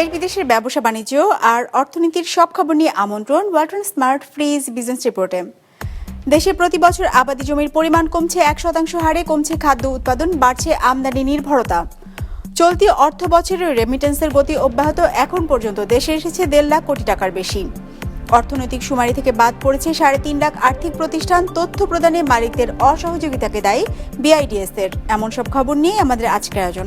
দেশ বিদেশের ব্যবসা বাণিজ্য আর অর্থনীতির সব খবর নিয়ে আমন্ত্রণ ওয়ালটন স্মার্ট ফ্রিজ বিজনেস রিপোর্টে। দেশে প্রতি বছর আবাদি জমির পরিমাণ কমছে এক শতাংশ হারে, কমছে খাদ্য উৎপাদন, বাড়ছে আমদানি নির্ভরতা। চলতি অর্থ বছরের রেমিটেন্সের গতি অব্যাহত এখন পর্যন্ত দেশে এসেছে দেড় লাখ কোটি টাকার বেশি। অর্থনৈতিক শুমারি থেকে বাদ পড়েছে সাড়ে তিন লাখ আর্থিক প্রতিষ্ঠান, তথ্য প্রদানে মালিকদের অসহযোগিতাকে দায়ী বিআইডিএস এর এমন সব খবর নিয়ে আমাদের আজকের আয়োজন।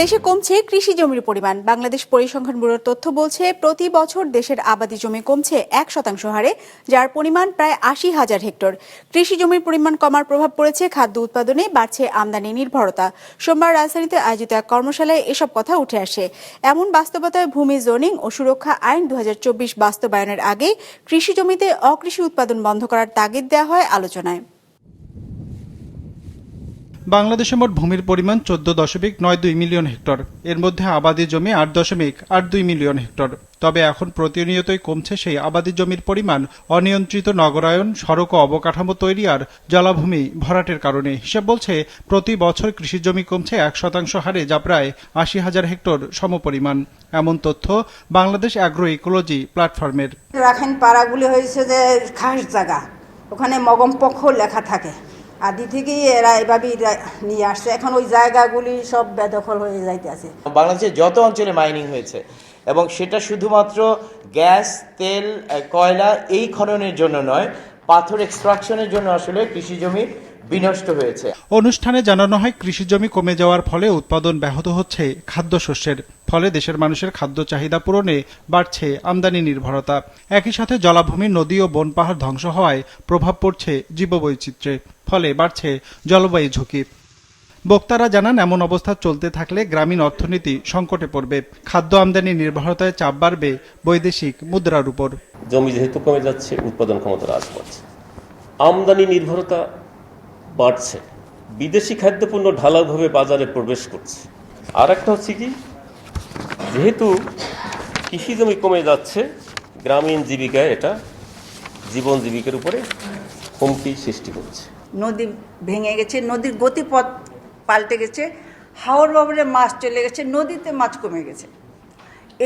দেশে কমছে কৃষি জমির পরিমাণ। বাংলাদেশ পরিসংখ্যান ব্যুরোর তথ্য বলছে, প্রতি বছর দেশের আবাদি জমি কমছে এক শতাংশ হারে, যার পরিমাণ প্রায় আশি হাজার হেক্টর। কৃষি জমির পরিমাণ কমার প্রভাব পড়েছে, খাদ্য উৎপাদনে বাড়ছে আমদানি নির্ভরতা। সোমবার রাজধানীতে আয়োজিত এক কর্মশালায় এসব কথা উঠে আসে। এমন বাস্তবতায় ভূমি জোনিং ও সুরক্ষা আইন দু হাজার চব্বিশ বাস্তবায়নের আগে কৃষি জমিতে অকৃষি উৎপাদন বন্ধ করার তাগিদ দেওয়া হয় আলোচনায়। বাংলাদেশে মোট ভূমির পরিমাণ চোদ্দ দশমিক নয় দুই মিলিয়ন হেক্টর। এর মধ্যে আবাদি জমি আট দশমিক আট দুই মিলিয়ন হেক্টর। তবে এখন প্রতিনিয়তই কমছে সেই আবাদি জমির পরিমাণ, অনিয়ন্ত্রিত নগরায়ন, সড়ক ও অবকাঠামো তৈরি আর জলাভূমি ভরাটের কারণে। হিসাব বলছে, প্রতি বছর কৃষি জমি কমছে এক শতাংশ হারে, যা প্রায় আশি হাজার হেক্টর সমপরিমাণ। এমন তথ্য বাংলাদেশ অ্যাগ্রো ইকোলজি প্ল্যাটফর্মের। রাখাইন পাড়াগুলি হয়েছে যে খাস জায়গা, ওখানে মগম পক্ষ লেখা থাকে। আদি থেকেই এরা এভাবেই নিয়ে আসছে। এখন ওই জায়গাগুলি সব বেদখল হয়ে যাইতে আছে বাংলাদেশে যত অঞ্চলে মাইনিং হয়েছে এবং সেটা শুধুমাত্র গ্যাস, তেল কয়লা এই খননের জন্য নয়, পাথর এক্সট্রাকশনের জন্য আসলে কৃষি জমি বিনষ্ট হয়েছে। অনুষ্ঠানে জানানো হয় কৃষি জমি কমে যাওয়ার ফলে উৎপাদন ব্যাহত হচ্ছে খাদ্যশস্যের। ফলে দেশের মানুষের খাদ্য চাহিদা পূরণে বাড়ছে আমদানি নির্ভরতা। একই সাথে জলাভূমি নদী ও বন পাহাড় ধ্বংস হওয়ায় প্রভাব পড়ছে জীববৈচিত্র্যে। ফলে বাড়ছে জলবায়ু ঝুঁকি। বক্তারা জানান এমন অবস্থা চলতে থাকলে গ্রামীণ অর্থনীতি সংকটে পড়বে। খাদ্য আমদানি নির্ভরতায় চাপ বাড়বে বৈদেশিক মুদ্রার উপর। জমি যেহেতু কমে যাচ্ছে উৎপাদন ক্ষমতা হ্রাস পাচ্ছে। আমদানি নির্ভরতা বাড়ছে। বিদেশি খাদ্যপণ্য ঢালাওভাবে বাজারে প্রবেশ করছে। আর একটা হচ্ছে কি, যেহেতু কৃষি জমি কমে যাচ্ছে, গ্রামীণ জীবিকায় এটা জীবন জীবিকার উপরে হুমকি সৃষ্টি করছে। নদী ভেঙে গেছে, নদীর গতিপথ পাল্টে গেছে হাওড় বাবরে মাছ চলে গেছে, নদীতে মাছ কমে গেছে।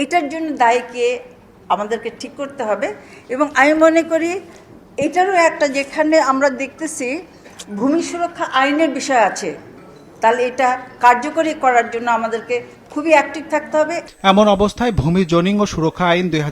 এইটার জন্য দায়ীকে আমাদেরকে ঠিক করতে হবে এবং আমি মনে করি এটারও একটা যেখানে আমরা দেখতেছি ভূমি সুরক্ষা আইনের বিষয় আছে তাহলে এটা কার্যকরী করার জন্য আমাদেরকে খুবই অ্যাক্টিভ থাকতে হবে। এমন অবস্থায় ভূমি জোনিং ও সুরক্ষা আইন দুই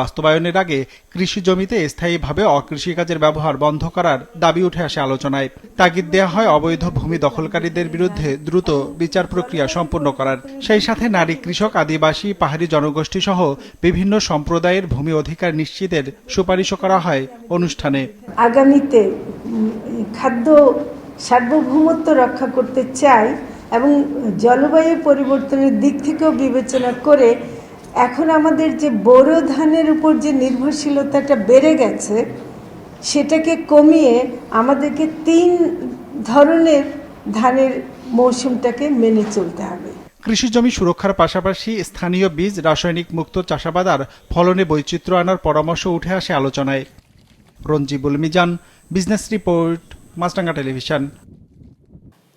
বাস্তবায়নের আগে কৃষি জমিতে স্থায়ীভাবে অকৃষিকাজের ব্যবহার বন্ধ করার দাবি উঠে আসে আলোচনায়। তাগিদ দেওয়া হয় অবৈধ ভূমি দখলকারীদের বিরুদ্ধে দ্রুত বিচার প্রক্রিয়া সম্পন্ন করার। সেই সাথে নারী কৃষক আদিবাসী পাহাড়ি জনগোষ্ঠী সহ বিভিন্ন সম্প্রদায়ের ভূমি অধিকার নিশ্চিতের সুপারিশও করা হয় অনুষ্ঠানে। আগামীতে খাদ্য সার্বভৌমত্ব রক্ষা করতে চাই এবং জলবায়ু পরিবর্তনের দিক থেকেও বিবেচনা করে এখন আমাদের যে বোরো ধানের উপর যে নির্ভরশীলতাটা বেড়ে গেছে, সেটাকে কমিয়ে আমাদেরকে তিন ধরনের ধানের মৌসুমটাকে মেনে চলতে হবে। কৃষি জমি সুরক্ষার পাশাপাশি স্থানীয় বীজ, রাসায়নিক মুক্ত চাষাবাদ আর ফলনে বৈচিত্র্য আনার পরামর্শ উঠে আসে আলোচনায়। Ranjibul Mizan, business report, Maasranga television.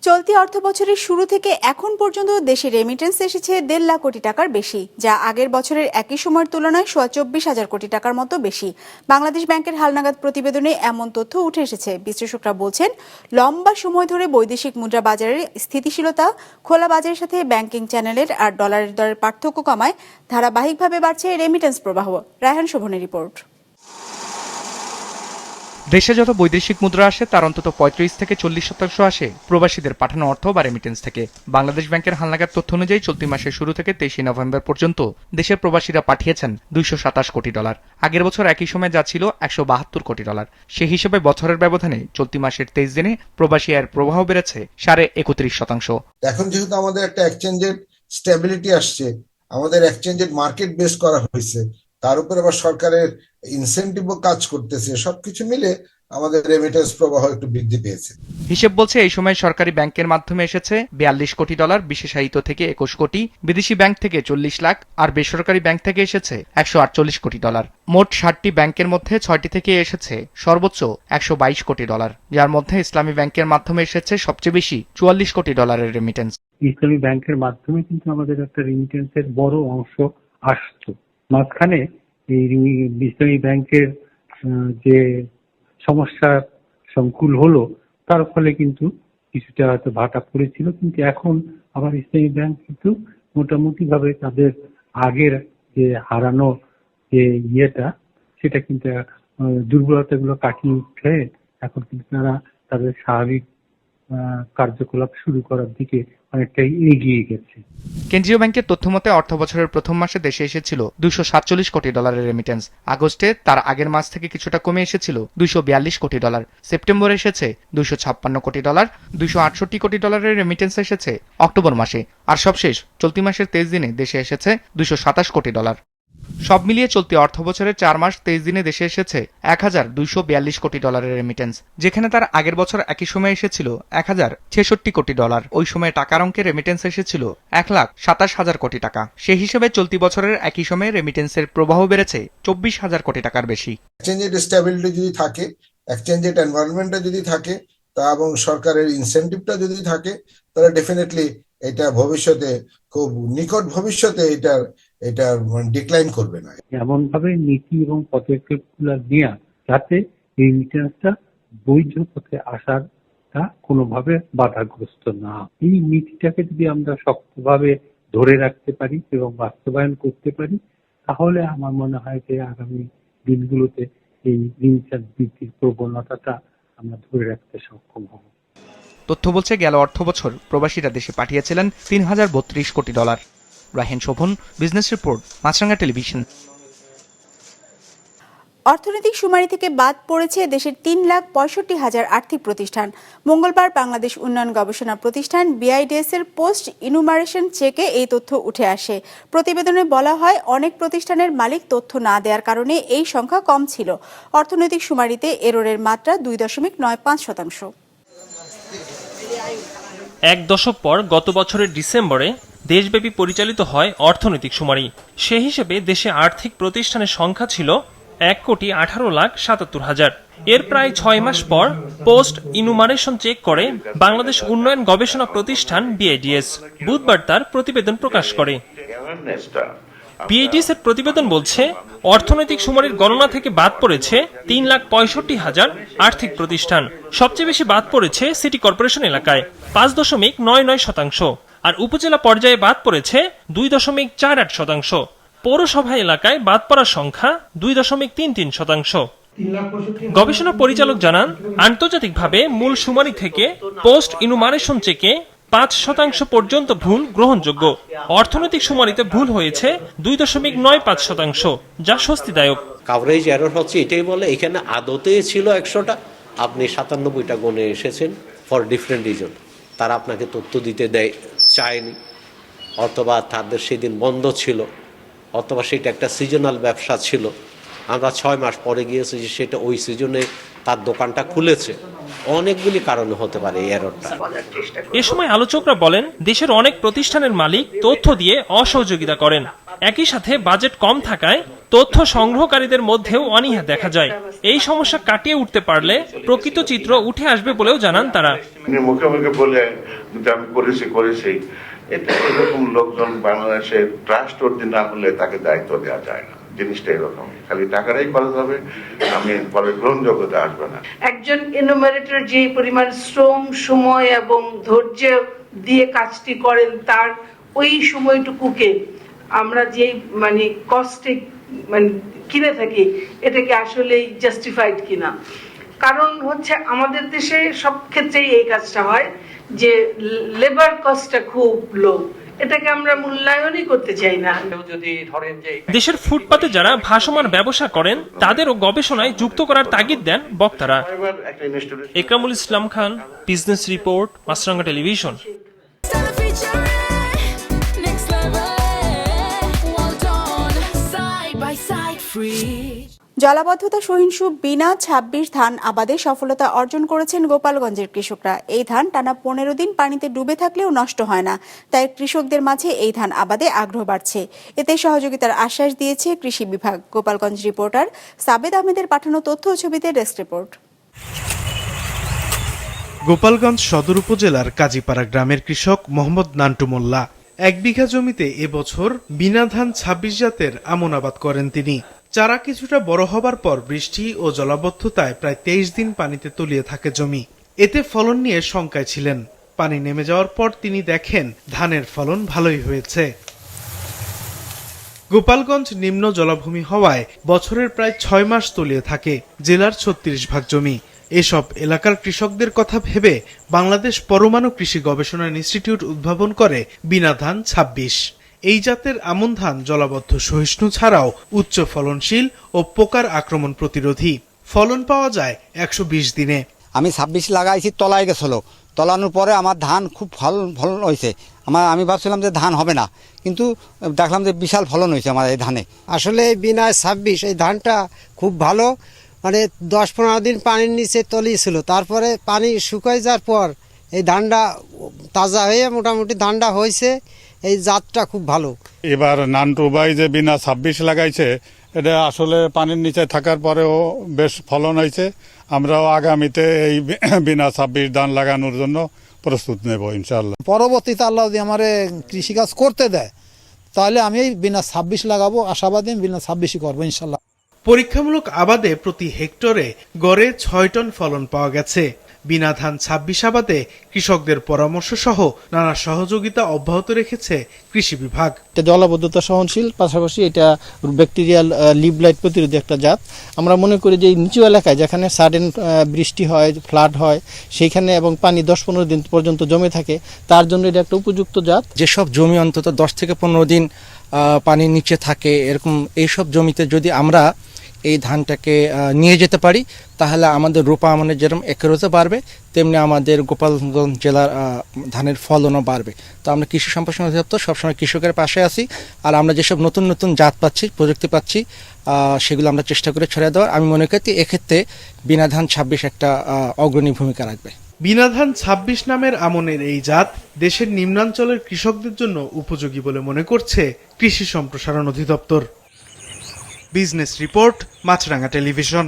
চলতি অর্থ বছরের শুরু থেকে এখন পর্যন্ত দেশে রেমিটেন্স এসেছে দেড় লাখ কোটি টাকার বেশি, যা আগের বছরের একই সময়ের তুলনায় সোয়া চব্বিশ হাজার কোটি টাকার মতো বেশি। বাংলাদেশ ব্যাংকের হালনাগাদ প্রতিবেদনে এমন তথ্য উঠে এসেছে। বিশ্লেষকরা বলছেন, লম্বা সময় ধরে বৈদেশিক মুদ্রা বাজারের স্থিতিশীলতা, খোলা বাজারের সাথে ব্যাংকিং চ্যানেলের আর ডলারের দরের পার্থক্য কমায়, ধারাবাহিকভাবে বাড়ছে রেমিটেন্স প্রবাহ। রায়হান শোভনের রিপোর্ট। দেশে যত বৈদেশিক মুদ্রা আসে, তার অন্তত পঁয়ত্রিশ থেকে চল্লিশ শতাংশ আসে প্রবাসীদের পাঠানো অর্থ বা রেমিটেন্স থেকে। বাংলাদেশ ব্যাংকের হালনাগাদ তথ্য অনুযায়ী চলতি মাসের শুরু থেকে তেইশে নভেম্বর পর্যন্ত দেশের প্রবাসীরা পাঠিয়েছেন দুইশো সাতাশ কোটি ডলার। আগের বছর একই সময় যা ছিল একশো বাহাত্তর কোটি ডলার। সে হিসেবে বছরের ব্যবধানে চলতি মাসের তেইশ দিনে প্রবাসী আয়ের প্রবাহ বেড়েছে সাড়ে একত্রিশ শতাংশ। এখন যেহেতু আমাদের একটা এক্সচেঞ্জের স্টেবিলিটি আসছে, আমাদের এক্সচেঞ্জের মার্কেট বেস করা হয়েছে তার উপর আবার সরকারের ইনসেন্টিভও কাজ করতেছে সবকিছু মিলে আমাদের রেমিটেন্স প্রবাহ একটু বৃদ্ধি পেয়েছে। হিসেব বলছে এই সময় সরকারি ব্যাংকের মাধ্যমে এসেছে বিয়াল্লিশ কোটি ডলার বিশেষায়িত থেকে একুশ কোটি বিদেশি ব্যাংক থেকে চল্লিশ লাখ আর বেসরকারি ব্যাংক থেকে এসেছে একশো আটচল্লিশ কোটি ডলার। মোট ষাটটি ব্যাংকের মধ্যে ছয়টি থেকে এসেছে সর্বোচ্চ একশো বাইশ কোটি ডলার যার মধ্যে ইসলামী ব্যাংকের মাধ্যমে এসেছে সবচেয়ে বেশি চুয়াল্লিশ কোটি ডলারের রেমিটেন্স ইসলামী ব্যাংকের মাধ্যমে কিন্তু আমাদের একটা রিমিটেন্সের বড় অংশ আসতো মাঝখানে এই ইসলামী ব্যাংকের যে সমস্যার সংকুল হলো, তার ফলে কিন্তু কিছুটা হয়তো ভাটা পড়েছিল। কিন্তু এখন আবার ইসলামী ব্যাংক কিন্তু মোটামুটি ভাবে তাদের আগের যে হারানো যে ইয়েটা, সেটা কিন্তু দুর্বলতাগুলো কাটিয়ে উঠে এখন কিন্তু তারা তাদের স্বাভাবিক কার্যকলাপ শুরু করার দিকে অনেকটাই এগিয়ে গেছে। কেন্দ্রীয় ব্যাংকের তথ্য মতে অর্থ বছরের প্রথম মাসে দেশে এসেছিল দুশো সাতচল্লিশ কোটি ডলারের রেমিটেন্স আগস্টে তার আগের মাস থেকে কিছুটা কমে এসেছিল দুশো বিয়াল্লিশ কোটি ডলার। সেপ্টেম্বরে এসেছে দুশো ছাপ্পান্ন কোটি ডলার দুশো আটষট্টি কোটি ডলারের রেমিটেন্স এসেছে অক্টোবর মাসে। আর সবশেষ চলতি মাসের তেইশ দিনে দেশে এসেছে দুশো সাতাশ কোটি ডলার। সব মিলিয়ে চলতি অর্থ বছরের চার মাস তেইশ দিনে দেশে এসেছে এক হাজার দুইশো বিয়াল্লিশ কোটি ডলারের রেমিটেন্স যেখানে তার আগের বছর একই সময় এসেছিল এক হাজার ছেষট্টি কোটি ডলার। ওই সময়ে টাকার অঙ্কে রেমিটেন্স এসেছিল এক লাখ সাতাশ হাজার কোটি টাকা। সেই হিসেবে চলতি বছরের একই সময়ে রেমিটেন্সের প্রবাহ বেড়েছে চব্বিশ হাজার কোটি টাকার বেশি। যদি থাকে এক্সচেঞ্জের এনভায়রনমেন্টটা যদি থাকে, তা এবং সরকারের ইনসেনটিভটা যদি থাকে, তাহলে ডেফিনেটলি এটা ভবিষ্যতে খুব নিকট ভবিষ্যতে এটার এটা ডিক্লাইন করবে না। এমন ভাবে নীতি এবং পদক্ষেপগুলো নেওয়া যাতে এই রিমিটেন্সটা বৈধ পথে আসারটা কোনোভাবে বাধাগ্রস্ত না। এই নীতিটাকে যদি আমরা শক্তভাবে ধরে রাখতে পারি এবং বাস্তবায়ন করতে পারি তাহলে আমার মনে হয় যে আগামী দিনগুলোতে এই রিমিটেন্স বৃদ্ধির প্রবণতাটা আমরা ধরে রাখতে সক্ষম হব। তথ্য বলছে গেল অর্থ বছর প্রবাসীরা দেশে পাঠিয়েছিলেন তিন হাজার বত্রিশ কোটি dollar. Rahen Shovon business report Maasranga television. অর্থনৈতিক শুমারি থেকে বাদ পড়েছে দেশের তিন লাখ পঁয়ষট্টি হাজার আর্থিক প্রতিষ্ঠান। মঙ্গলবার বাংলাদেশ উন্নয়ন গবেষণা প্রতিষ্ঠান বিআইডিএস এর পোস্ট ইনুমারেশন চেকে এই তথ্য উঠে আসে। প্রতিবেদনে বলা হয় অনেক প্রতিষ্ঠানের মালিক তথ্য না দেওয়ার কারণে এই সংখ্যা কম ছিল। অর্থনৈতিক শুমারিতে এরোরের মাত্রা দুই দশমিক নয় পাঁচ শতাংশ। এক দশক পর গত বছরের ডিসেম্বরে দেশব্যাপী পরিচালিত হয় অর্থনৈতিক শুমারি। সে হিসেবে দেশে আর্থিক প্রতিষ্ঠানের সংখ্যা ছিল এক কোটি আঠারো লাখ সাতাত্তর হাজার। এর প্রায় ছয় মাস পর পোস্ট ইনুমারেশন চেক করে বাংলাদেশ উন্নয়ন গবেষণা প্রতিষ্ঠান বিআইডিএস বুধবার তার প্রতিবেদন প্রকাশ করে। বিএডিএস এর প্রতিবেদন বলছে, অর্থনৈতিক সুমারির গণনা থেকে বাদ পড়েছে তিন লাখ পঁয়ষট্টি হাজার আর্থিক প্রতিষ্ঠান। সবচেয়ে বেশি বাদ পড়েছে সিটি কর্পোরেশন এলাকায়, পাঁচ দশমিক নয় নয় শতাংশ। আর উপজেলা পর্যায়ে বাদ পড়েছে দুই দশমিক চার আট শতাংশ। পৌরসভা এলাকায় বাদ পড়ার সংখ্যা দুই দশমিক তিন তিন শতাংশ। গবেষণা পরিচালক জানান, আন্তর্জাতিকভাবে মূল শুমারি থেকে পোস্ট ইনুমারেশন চেকে পাঁচ শতাংশ পর্যন্ত ভুল গ্রহণযোগ্য। অর্থনৈতিক শুমারিতে ভুল হয়েছে দুই দশমিক নয় পাঁচ শতাংশ, যা স্বস্তিদায়ক। কাভারেজ এরর হচ্ছে এটাই বলে, এখানে আদতে ছিল একশোটা, আপনি সাতানব্বইটা গণে এসেছেন ফর ডিফারেন্ট রিজন তারা আপনাকে তথ্য দিতে দেয়। চায়নি অথবা তাদের সেদিন বন্ধ ছিল অথবা সেটা একটা সিজনাল ব্যবসা ছিল। আমরা ছয় মাস পরে গিয়েছি যে সেটা ওই সিজনে তার দোকানটা খুলেছে। অনেকগুলি কারণে হতে পারে এই এররটা এ সময় আলোচকরা বলেন দেশের অনেক প্রতিষ্ঠানের মালিক তথ্য দিয়ে অসহযোগিতা করেন। একই সাথে বাজেট কম থাকায় তথ্য সংগ্রহকারীদের মধ্যেও অনীহা দেখা যায়। এই সমস্যা কাটিয়ে উঠতে পারলে প্রকৃত চিত্র উঠে আসবে বলেও জানান তারা। মুখে মুখে বলে আমি করেছি করেছি। এটা এরকম লোকজন বাংলাদেশে ট্রাস্ট না হলে তাকে দায়িত্ব দেওয়া যায় না। জিনিসটা এরকম। খালি টাকাটাই খরচ হবে, আমি পরে গ্রহণযোগ্যতা আসবে না। একজন এনোমারেটর যে পরিমাণ শ্রম, সময় এবং ধৈর্য দিয়ে কাজটি করেন, তার ওই সময়টুকুকে আমরা যে মানে কস্টে মানে কিনে থাকি এটা কি আসলেই জাস্টিফাইড কিনা। কারণ হচ্ছে আমাদের দেশে সব ক্ষেত্রেই এই কাজটা হয় যে লেবার কস্টটা খুব লো এটাকে আমরা মূল্যায়নই করতে চাই না। দেশের ফুটপাতে যারা ভাসমান ব্যবসা করেন তাদেরও গবেষণায় যুক্ত করার তাগিদ দেন বক্তারা। Ekramul Islam Khan business report Maasranga television. Free. জলাবদ্ধতা, সহিংসু বিনা ছাব্বিশ ধান আবাদে সফলতা অর্জন করেছেন গোপালগঞ্জের কৃষকরা। এই ধান টানা পনেরো দিন পানিতে ডুবে থাকলেও নষ্ট হয় না। তাই কৃষকদের মাঝে এই ধান আবাদে আগ্রহ বাড়ছে। এতে সহযোগিতার আশ্বাস দিয়েছে কৃষি বিভাগ। গোপালগঞ্জ রিপোর্টার সাবেদ আহমেদের পাঠানো তথ্য ছবিতে ডেস্ক রিপোর্ট। গোপালগঞ্জ সদর উপজেলার কাজীপাড়া গ্রামের কৃষক মোহাম্মদ নান্টু মোল্লা, এক বিঘা জমিতে এবছর বিনা ধান ছাব্বিশ জাতের আমন আবাদ করেন তিনি। চারা কিছুটা বড় হবার পর বৃষ্টি ও জলাবদ্ধতায় প্রায় তেইশ দিন পানিতে তলিয়ে থাকে জমি। এতে ফলন নিয়ে শঙ্কায় ছিলেন। পানি নেমে যাওয়ার পর তিনি দেখেন ধানের ফলন ভালোই হয়েছে। গোপালগঞ্জ নিম্ন জলাভূমি হওয়ায় বছরের প্রায় ছয় মাস তলিয়ে থাকে জেলার ছত্রিশ ভাগ জমি। এসব এলাকার কৃষকদের কথা ভেবে বাংলাদেশ পরমাণু কৃষি গবেষণা ইনস্টিটিউট উদ্ভাবন করে বিনা ধান ছাব্বিশ। এই জাতের আমন ধান জলাবদ্ধ সহিষ্ণু ছাড়াও উচ্চ ফলনশীল ও পোকার আক্রমণ প্রতিরোধী। ফলন পাওয়া যায় একশো বিশ দিনে। আমি ছাব্বিশ লাগাইছি তলায় গেছিল। তলানোর পরে আমার ধান খুব ফলন ফলন হয়েছে আমার আমি ভাবছিলাম যে ধান হবে না কিন্তু দেখলাম যে বিশাল ফলন হয়েছে আমার এই ধানে। আসলে এই বিনা ছাব্বিশ এই ধানটা খুব ভালো। মানে দশ পনেরো দিন পানির নিচে তলিয়েছিল তারপরে পানি শুকাই যাওয়ার পর এই ধানটা তাজা হয়ে মোটামুটি ধানটা হয়েছে এই জাতটা খুব ভালো। এবার নান্টু ভাই যে বিনা ছাব্বিশ লাগাইছে এটা আসলে পানির নিচে থাকার পরেও বেশ ফলন হয়েছে। আমরাও আগামীতে এই বিনা ছাব্বিশ ধান লাগানোর জন্য প্রস্তুত নেব ইনশাল্লাহ পরবর্তীতে আল্লাহ যদি আমার কৃষিকাজ করতে দেয় তাহলে আমি এই বিনা ছাব্বিশ লাগাবো আশাবাদী আমি বিনা ছাব্বিশই করব ইনশাল্লাহ পরীক্ষামূলক আবাদে প্রতি হেক্টরে গড়ে ছয় টন ফলন পাওয়া গেছে। বিনা ধান ছাব্বিশ আবাদে কৃষকদের পরামর্শ সহ নানা সহযোগিতা অব্যাহত রেখেছে কৃষি বিভাগ। এটা জলাবদ্ধতা সহনশীল পাশাপাশি এটা ব্যাকটেরিয়াল লিভ লাইট প্রতিরোধী একটা জাত। আমরা মনে করি যে এই নিচু এলাকায় যেখানে সাডেন বৃষ্টি হয় ফ্লাড হয় সেইখানে এবং পানি দশ পনেরো দিন পর্যন্ত জমে থাকে তার জন্য এটা একটা উপযুক্ত জাত। যেসব জমি অন্তত দশ থেকে পনেরো দিন আহ, পানির নিচে থাকে এরকম এইসব জমিতে যদি আমরা এই ধানটাকে নিয়ে যেতে পারি, তাহলে আমাদের রোপা আমনের যেরকম একরোজও বাড়বে, তেমনি আমাদের গোপালগঞ্জ জেলার ধানের ফলনও বাড়বে। তো আমরা কৃষি সম্প্রসারণ অধিদপ্তর সবসময় কৃষকের পাশে আছি, আর আমরা যেসব নতুন নতুন জাত পাচ্ছি, প্রযুক্তি পাচ্ছি সেগুলো আমরা চেষ্টা করে ছড়িয়ে দেওয়ার। আমি মনে করি এক্ষেত্রে বিনা ধান ছাব্বিশ একটা অগ্রণী ভূমিকা রাখবে। বিনা ধান ছাব্বিশ নামের আমনের এই জাত দেশের নিম্নাঞ্চলের কৃষকদের জন্য উপযোগী বলে মনে করছে কৃষি সম্প্রসারণ অধিদপ্তর। Business report Maasranga television.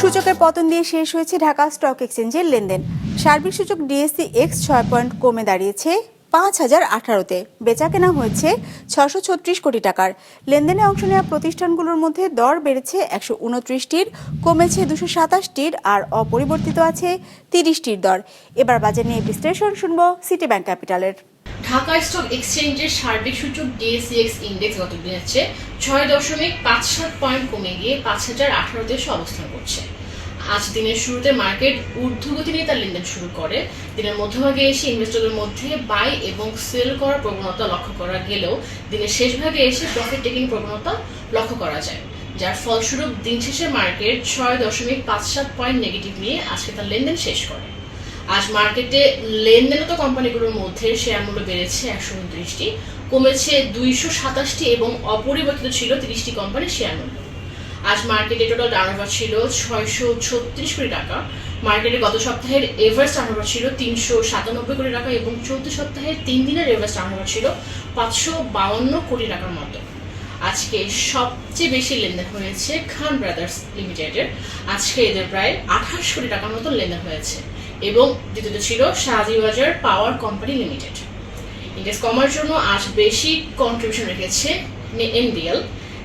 সূচকের পতন দিয়ে শেষ হয়েছে ঢাকা স্টক এক্সচেঞ্জের লেনদেন। সার্বিক সূচক ডিএসসি এক্স ছয় পয়েন্ট কমে দাঁড়িয়েছে। পাঁচ হাজার আঠারোতে। বেচা কেনা হয়েছে ছশো ছত্রিশ কোটি টাকার। লেনদেনে অংশ নেওয়া প্রতিষ্ঠানগুলোর মধ্যে দর বেড়েছে একশো উনত্রিশটির, কমেছে দুশো সাতাশটির আর অপরিবর্তিত আছে তিরিশটির দর। এবার বাজার নিয়ে বিশ্লেষণ শুনব সিটি ব্যাংক ক্যাপিটালের। ঢাকা স্টক এক্সচেঞ্জের সার্বিক সূচক ডিএসিএক্স ইন্ডেক্স গত দিনের চেয়ে ছয় দশমিক পাঁচ সাত পয়েন্ট কমে গিয়ে পাঁচ হাজার আঠারোতে অবস্থান করছে। আজ দিনের শুরুতে মার্কেট ঊর্ধ্বগতি নিয়ে তার লেনদেন শুরু করে। দিনের মধ্যভাগে এসে ইনভেস্টরদের মধ্যে বাই এবং সেল করার প্রবণতা লক্ষ্য করা গেলেও দিনের শেষ ভাগে এসে প্রফিট টেকিং প্রবণতা লক্ষ্য করা যায়। যার ফলস্বরূপ দিন শেষে মার্কেট ছয় দশমিক পাঁচ সাত পয়েন্ট নেগেটিভ নিয়ে আজকে তার লেনদেন শেষ করে। আজ মার্কেটে লেনদেনত কোম্পানিগুলোর মধ্যে শেয়ার মূল্য বেড়েছে একশো উনত্রিশটি, কমেছে দুইশো সাতাশটি এবং অপরিবর্তিত ছিল তিরিশটি কোম্পানির শেয়ার মূল্য। আজ মার্কেটে টোটাল টার্নওভার ছিল ছয়শো ছত্রিশ কোটি টাকা। মার্কেটে গত সপ্তাহের এভারেজ টার্নওভার ছিল তিনশো সাতানব্বই কোটি টাকা এবং চলতি সপ্তাহের তিন দিনের এভারেজ টার্নওভার ছিল পাঁচশো বাউন্ন কোটি টাকার মতো। আজকে সবচেয়ে বেশি লেনদেন হয়েছে খান ব্রাদার্স লিমিটেডের আজকে এদের প্রায় আঠাশ কোটি টাকার মতো লেনদেন হয়েছে এবং দ্বিতীয়ত ছিল Shahjibazar power company limited index কমার জন্য আজ বেশি কন্ট্রিবিউশন রেখেছে এনবিএল।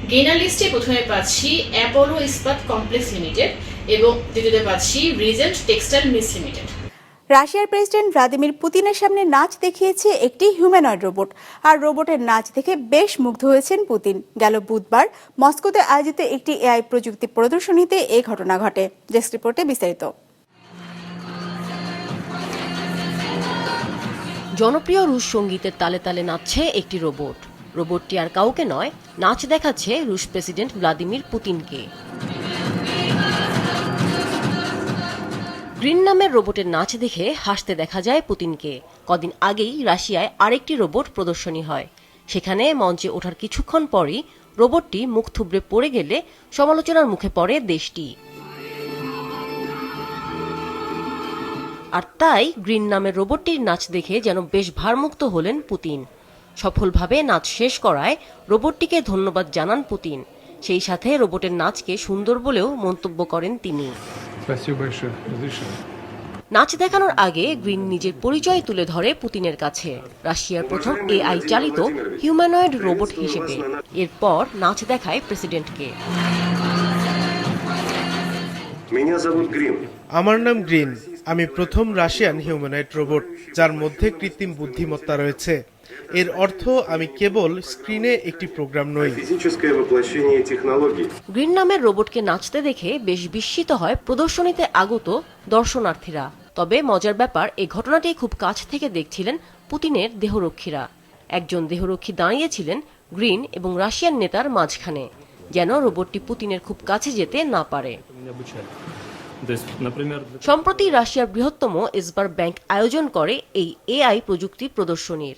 গেনার লিস্টে প্রথমে পাচ্ছি অ্যাপোলো ইস্পাত কমপ্লেক্স লিমিটেড এবং দ্বিতীয়তে পাচ্ছি রিজেন্ট টেক্সটাইল মিস লিমিটেড রাশিয়ার প্রেসিডেন্ট ভ্লাদিমির পুতিনের সামনে নাচ দেখিয়েছে একটি হিউম্যানয়েড রোবট। আর রোবটের নাচ দেখে বেশ মুগ্ধ হয়েছেন পুতিন। গেল বুধবার মস্কোতে আয়োজিত একটি এআই প্রযুক্তি প্রদর্শনীতে এই ঘটনা ঘটে। ডেস্ক রিপোর্টে বিস্তারিত। জনপ্রিয় রুশ সঙ্গীতের তালে তালে নাচছে একটি রোবট। রোবটটি আর কাউকে নয়, নাচ দেখাচ্ছে রুশ প্রেসিডেন্ট ভ্লাদিমির পুতিনকে। গ্রিন নামের রোবটের নাচ দেখে হাসতে দেখা যায় পুতিনকে। কদিন আগেই রাশিয়ায় আরেকটি রোবট প্রদর্শনী হয়। সেখানে মঞ্চে ওঠার কিছুক্ষণ পরই রোবটটি মুখ থুবড়ে পড়ে গেলে সমালোচনার মুখে পড়ে দেশটি। আর তাই গ্রিন নামের রোবটটির নাচ দেখে যেন বেশ ভারমুক্ত হলেন পুতিন। সফলভাবে নাচ শেষ করায় রোবটটিকে ধন্যবাদ জানান পুতিন। সেই সাথে রোবটের নাচকে সুন্দর বলেও মন্তব্য করেন তিনি। নাচ দেখানোর আগে গ্রিন নিজের পরিচয় তুলে ধরে পুতিনের কাছে। রাশিয়ার প্রথম এআই চালিত হিউম্যানয়েড রোবট হিসেবে। এরপর নাচ দেখায় প্রেসিডেন্টকে। আমার নাম গ্রিন। আমি প্রথম রাশিয়ান হিউম্যানয়েড রোবট যার মধ্যে কৃত্রিম বুদ্ধিমত্তা রয়েছে। এর অর্থ আমি কেবল স্ক্রিনে একটি প্রোগ্রাম নই। গ্রিন নামের রোবটকে নাচতে দেখে বেশ বিস্মিত হয় প্রদর্শনীতে আগত দর্শনার্থীরা। তবে মজার ব্যাপার এই ঘটনাটি খুব কাছ থেকে দেখছিলেন পুতিনের দেহরক্ষীরা। একজন দেহরক্ষী দাঁড়িয়েছিলেন গ্রিন এবং রাশিয়ান নেতার মাঝখানে যেন রোবটটি পুতিনের খুব কাছে যেতে না পারে। সম্প্রতি রাশিয়ার বৃহত্তম এসবার ব্যাংক আয়োজন করে এই এআই প্রযুক্তি প্রদর্শনীর।